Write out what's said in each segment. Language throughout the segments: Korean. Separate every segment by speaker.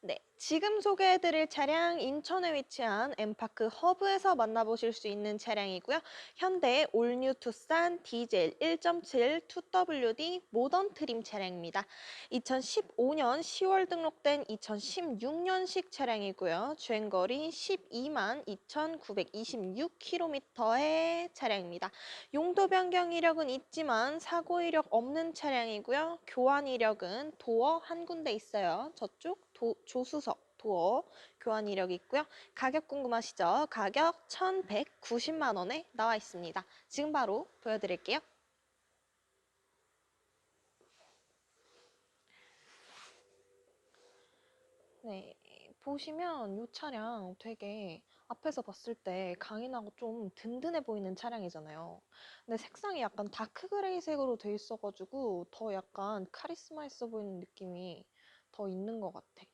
Speaker 1: 네, 지금 소개해드릴 차량 인천에 위치한 엠파크 허브에서 만나보실 수 있는 차량이고요. 현대 올뉴 투싼 디젤 1.7 2WD 모던 트림 차량입니다. 2015년 10월 등록된 2016년식 차량이고요. 주행거리 12만 2,926km의 차량입니다. 용도 변경 이력은 있지만 사고 이력 없는 차량이고요. 교환 이력은 도어 한 군데 있어요. 저쪽 도, 조수석 도어 교환 이력 있고요. 가격 궁금하시죠? 가격 1,190만 원에 나와 있습니다. 지금 바로 보여드릴게요. 네, 보시면 이 차량 되게 앞에서 봤을 때 강인하고 좀 든든해 보이는 차량이잖아요. 근데 색상이 약간 다크 그레이색으로 돼 있어가지고 더 약간 카리스마 있어 보이는 느낌이 더 있는 것 같아.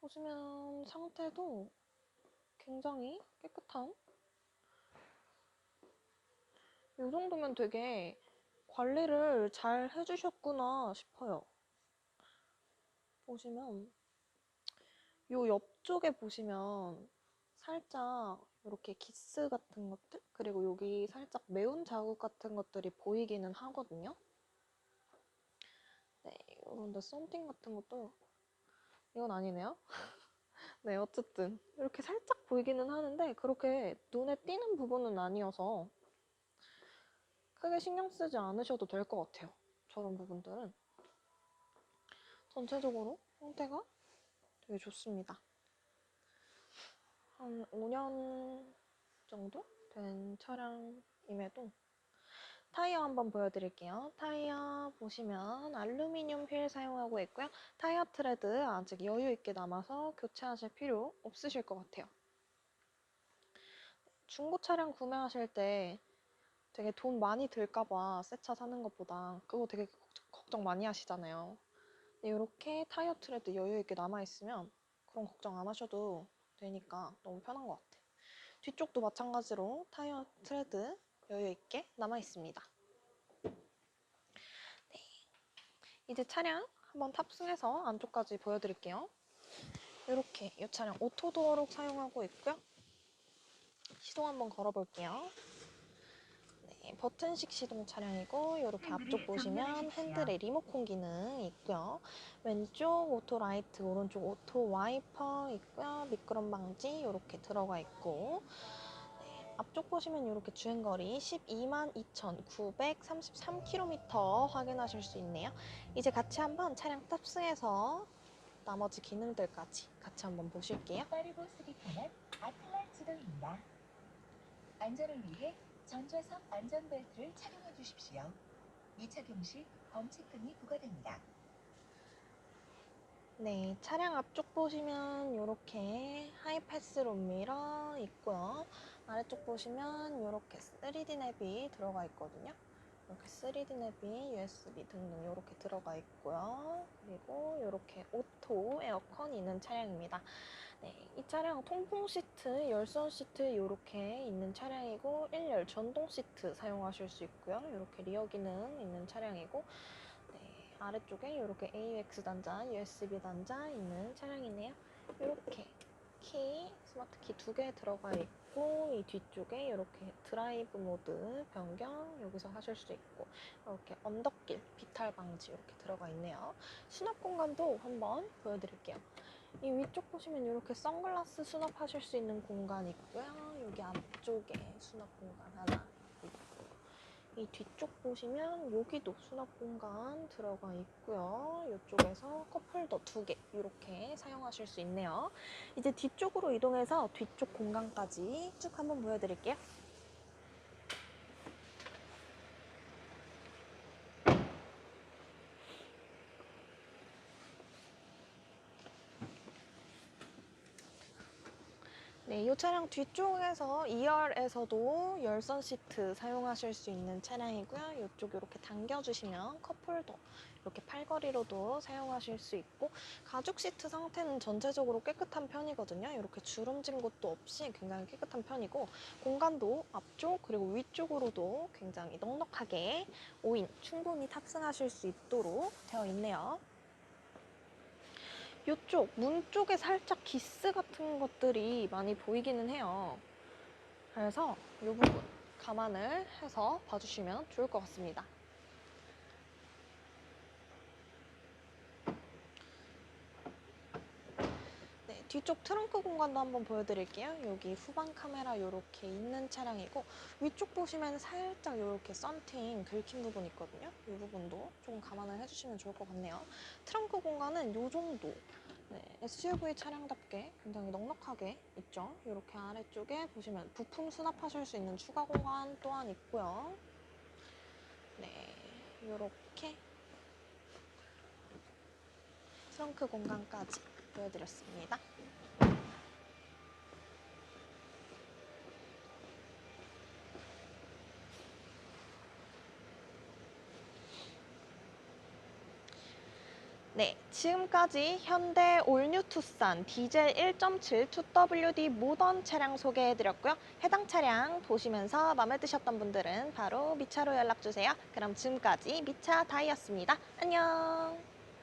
Speaker 1: 보시면 상태도 굉장히 깨끗함. 이 정도면 되게 관리를 잘 해주셨구나 싶어요. 보시면 요 옆쪽에 보시면 살짝 이렇게 기스 같은 것들 그리고 여기 살짝 매운 자국 같은 것들이 보이기는 하거든요. 네, 이런데 썬팅 같은 것도 이건 아니네요. 네, 어쨌든 이렇게 살짝 보이기는 하는데 그렇게 눈에 띄는 부분은 아니어서 크게 신경 쓰지 않으셔도 될 것 같아요. 저런 부분들은. 전체적으로 형태가 되게 좋습니다. 한 5년 정도 된 차량임에도 타이어 한번 보여드릴게요. 타이어 보시면 알루미늄 휠 사용하고 있고요. 타이어 트레드 아직 여유 있게 남아서 교체하실 필요 없으실 것 같아요. 중고 차량 구매하실 때 되게 돈 많이 들까봐 새 차 사는 것보다 그거 되게 걱정 많이 하시잖아요. 이렇게 타이어 트레드 여유 있게 남아 있으면 그런 걱정 안 하셔도 되니까 너무 편한 것 같아요. 뒤쪽도 마찬가지로 타이어 트레드 여유 있게 남아 있습니다. 네. 이제 차량 한번 탑승해서 안쪽까지 보여드릴게요. 이렇게 이 차량 오토도어록 사용하고 있고요. 시동 한번 걸어볼게요. 네, 버튼식 시동 차량이고 이렇게 앞쪽 보시면 핸들에 리모컨 기능 있고요. 왼쪽 오토 라이트, 오른쪽 오토 와이퍼 있고요. 미끄럼 방지 이렇게 들어가 있고 네, 앞쪽 보시면 이렇게 주행거리 12만 2,933km 확인하실 수 있네요. 이제 같이 한번 차량 탑승해서 나머지 기능들까지 같이 한번 보실게요.
Speaker 2: 안전을 위해 전좌석 안전벨트를 착용해 주십시오. 미착용 시 범칙금이 부과됩니다.
Speaker 1: 네, 차량 앞쪽 보시면 이렇게 하이패스 롬미러 있고요. 아래쪽 보시면 이렇게 3D 냅이 들어가 있거든요. 이렇게 3D 냅이 USB 등등 이렇게 들어가 있고요. 그리고 이렇게 오토 에어컨이 있는 차량입니다. 네, 이 차량 통풍 시트, 열선 시트 이렇게 있는 차량이고 1열 전동 시트 사용하실 수 있고요. 이렇게 리어 기능 있는 차량이고 네, 아래쪽에 이렇게 AUX 단자, USB 단자 있는 차량이네요. 이렇게 키, 스마트 키 두 개 들어가 있고 이 뒤쪽에 이렇게 드라이브 모드 변경 여기서 하실 수 있고 이렇게 언덕길 비탈 방지 이렇게 들어가 있네요. 수납 공간도 한번 보여드릴게요. 이 위쪽 보시면 이렇게 선글라스 수납하실 수 있는 공간 있고요. 여기 앞쪽에 수납 공간 하나 있고 이 뒤쪽 보시면 여기도 수납 공간 들어가 있고요. 이쪽에서 컵홀더 두 개 이렇게 사용하실 수 있네요. 이제 뒤쪽으로 이동해서 뒤쪽 공간까지 쭉 한번 보여드릴게요. 네, 네, 이 차량 뒤쪽에서 2열에서도 열선 시트 사용하실 수 있는 차량이고요. 이쪽 이렇게 당겨주시면 컵홀더 이렇게 팔걸이로도 사용하실 수 있고 가죽 시트 상태는 전체적으로 깨끗한 편이거든요. 이렇게 주름진 곳도 없이 굉장히 깨끗한 편이고 공간도 앞쪽 그리고 위쪽으로도 굉장히 넉넉하게 5인 충분히 탑승하실 수 있도록 되어 있네요. 이쪽 문 쪽에 살짝 기스 같은 것들이 많이 보이기는 해요. 그래서 이 부분 감안을 해서 봐주시면 좋을 것 같습니다. 네, 뒤쪽 트렁크 공간도 한번 보여드릴게요. 여기 후방 카메라 이렇게 있는 차량이고 위쪽 보시면 살짝 이렇게 썬팅 긁힌 부분 있거든요. 이 부분도 조금 감안을 해주시면 좋을 것 같네요. 트렁크 공간은 이 정도 네, SUV 차량답게 굉장히 넉넉하게 있죠. 이렇게 아래쪽에 보시면 부품 수납하실 수 있는 추가 공간 또한 있고요. 네, 이렇게 트렁크 공간까지 보여드렸습니다. 네, 지금까지 현대 올뉴 투싼 디젤 1.7 2WD 모던 차량 소개해드렸고요. 해당 차량 보시면서 마음에 드셨던 분들은 바로 미차로 연락주세요. 그럼 지금까지 미차 다이였습니다. 안녕!